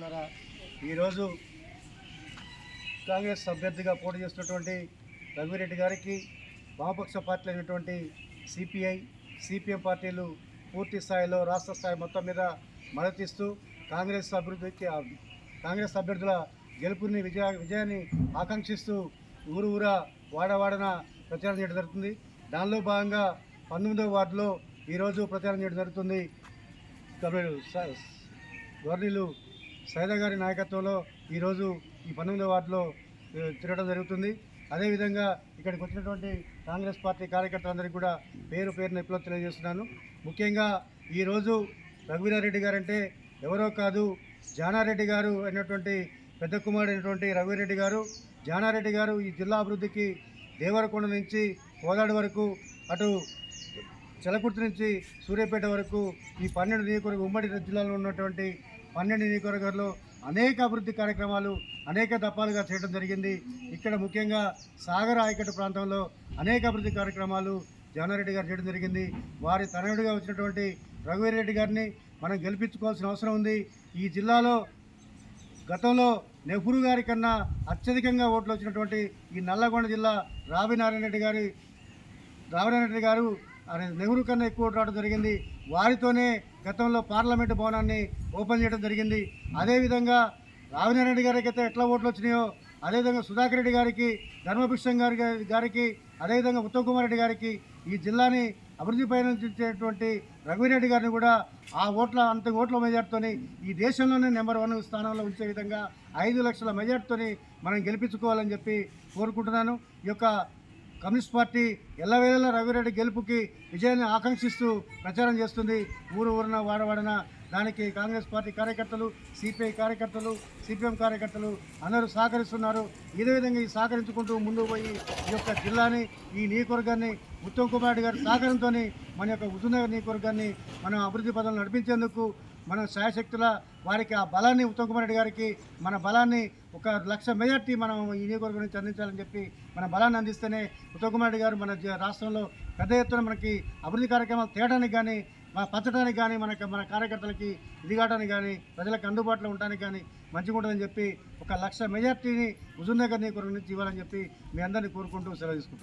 మిత్రులారా ఈరోజు కాంగ్రెస్ అభ్యర్థిగా పోటీ చేస్తున్నటువంటి రఘువీరెడ్డి గారికి వామపక్ష పార్టీ అయినటువంటి సిపిఐ సిపిఎం పార్టీలు పూర్తి స్థాయిలో రాష్ట్ర స్థాయి మొత్తం మీద మద్దతిస్తూ కాంగ్రెస్ అభివృద్ధికి కాంగ్రెస్ అభ్యర్థుల గెలుపుని విజయ విజయాన్ని ఆకాంక్షిస్తూ ఊరు ఊరా వాడవాడన ప్రచారం చేయడం జరుగుతుంది. దానిలో భాగంగా పంతొమ్మిదవ వార్డులో ఈరోజు ప్రచారం చేయడం జరుగుతుంది. తమిళ గవర్నీలు సైదా గారి నాయకత్వంలో ఈరోజు ఈ పంతొమ్మిదవ వార్డులో తిరగడం జరుగుతుంది. అదేవిధంగా ఇక్కడికి వచ్చినటువంటి కాంగ్రెస్ పార్టీ కార్యకర్తలందరికీ కూడా పేరు పేరు నొప్పిలో తెలియజేస్తున్నాను. ముఖ్యంగా ఈరోజు రఘువీరారెడ్డి గారు అంటే ఎవరో కాదు జానారెడ్డి గారు అయినటువంటి పెద్ద కుమారుడు అయినటువంటి రఘువీరెడ్డి గారు. జానారెడ్డి గారు ఈ జిల్లా అభివృద్ధికి దేవరకొండ నుంచి కోదాడు వరకు అటు చలకుర్తి నుంచి సూర్యాపేట వరకు ఈ పన్నెండు నియోజకవర్గ ఉమ్మడి జిల్లాలో ఉన్నటువంటి పన్నెండు నియోజకవర్గాల్లో అనేక అభివృద్ధి కార్యక్రమాలు అనేక దప్పాలుగా చేయడం జరిగింది. ఇక్కడ ముఖ్యంగా సాగర్ ఆయకట్టు ప్రాంతంలో అనేక అభివృద్ధి కార్యక్రమాలు జానారెడ్డి గారు చేయడం జరిగింది. వారి తనయుడిగా వచ్చినటువంటి రఘువీరెడ్డి గారిని మనం గెలిపించుకోవాల్సిన అవసరం ఉంది. ఈ జిల్లాలో గతంలో నెహ్రూ గారి కన్నా అత్యధికంగా ఓట్లు వచ్చినటువంటి ఈ నల్లగొండ జిల్లా రావి నారాయణ రెడ్డి గారి రావినారాయణ రెడ్డి గారు నెహ్రూ కన్నా ఎక్కువ రావడం జరిగింది. వారితోనే గతంలో పార్లమెంటు భవనాన్ని ఓపెన్ చేయడం జరిగింది. అదేవిధంగా రావినారాయణ గారికి అయితే ఎట్లా ఓట్లు వచ్చినాయో అదేవిధంగా సుధాకర్ రెడ్డి గారికి ధర్మభిక్షం గారి గారికి అదేవిధంగా ఉత్తమ్ కుమార్ రెడ్డి గారికి ఈ జిల్లాని అభివృద్ధి పయనించేటువంటి రఘువీరెడ్డి గారిని కూడా ఆ ఓట్ల అంత ఓట్ల మెజార్టీతోని ఈ దేశంలోనే నెంబర్ వన్ స్థానంలో ఉంచే విధంగా ఐదు లక్షల మెజార్టీతోని మనం గెలిపించుకోవాలని చెప్పి కోరుకుంటున్నాను. ఈ యొక్క కమ్యూనిస్ట్ పార్టీ ఎల్లవేళ రవిరెడ్డి గెలుపుకి విజయాన్ని ఆకాంక్షిస్తూ ప్రచారం చేస్తుంది. ఊరు ఊరున వాడవాడన దానికి కాంగ్రెస్ పార్టీ కార్యకర్తలు సిపిఐ కార్యకర్తలు సిపిఎం కార్యకర్తలు అందరూ సహకరిస్తున్నారు. ఇదే విధంగా ఈ సహకరించుకుంటూ ముందుకు పోయి ఈ యొక్క జిల్లాని ఈ నియోజకవర్గాన్ని ఉత్తమ్ కుమార్ రెడ్డి గారి సహకారంతో మన యొక్క హుజూర్నగర్ నియోజకవర్గాన్ని మనం అభివృద్ధి పదంలో నడిపించేందుకు మన శాయశక్తుల వారికి ఆ బలాన్ని ఉత్తమ్ కుమార్ రెడ్డి గారికి మన బలాన్ని ఒక లక్ష మెజార్టీ మనం ఈ నియోజకవర్గం నుంచి అందించాలని చెప్పి మన బలాన్ని అందిస్తేనే ఉత్తమ్ కుమార్ రెడ్డి గారు మన రాష్ట్రంలో పెద్ద ఎత్తున మనకి అభివృద్ధి కార్యక్రమాలు తేయడానికి కానీ మన పంచడానికి కానీ మనకి మన కార్యకర్తలకి ఇదిగాటానికి కానీ ప్రజలకు అందుబాటులో ఉండడానికి కానీ మంచిగా ఉంటుందని చెప్పి ఒక లక్ష మెజార్టీని హుజూర్నగర్ నియోజకవర్గం నుంచి ఇవ్వాలని చెప్పి మీ అందరినీ కోరుకుంటూ సెలవు తీసుకుంటాం